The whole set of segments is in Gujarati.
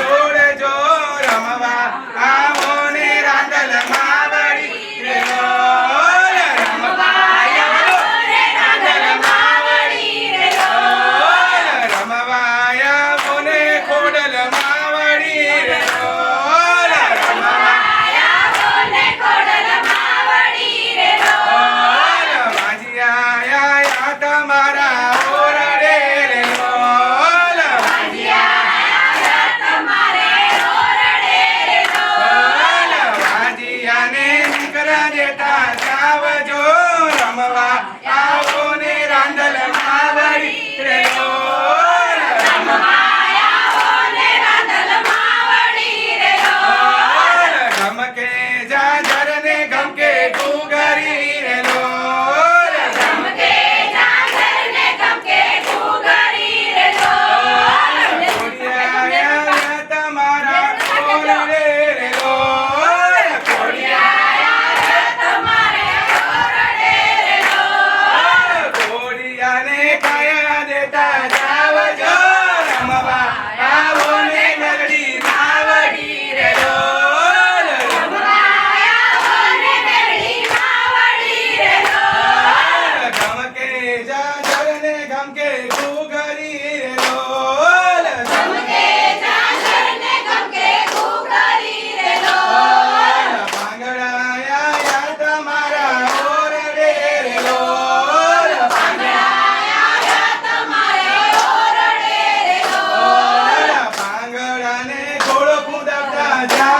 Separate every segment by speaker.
Speaker 1: જોડ જો રમવા આવો ને રાંદલમાં tchau.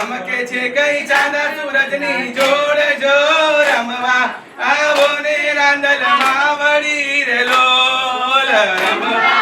Speaker 1: ચમકે છે કઈ ચાંદા સૂરજની જોડ જો રમવા. આવો ને રાંદલમાં વળી રે રમવા.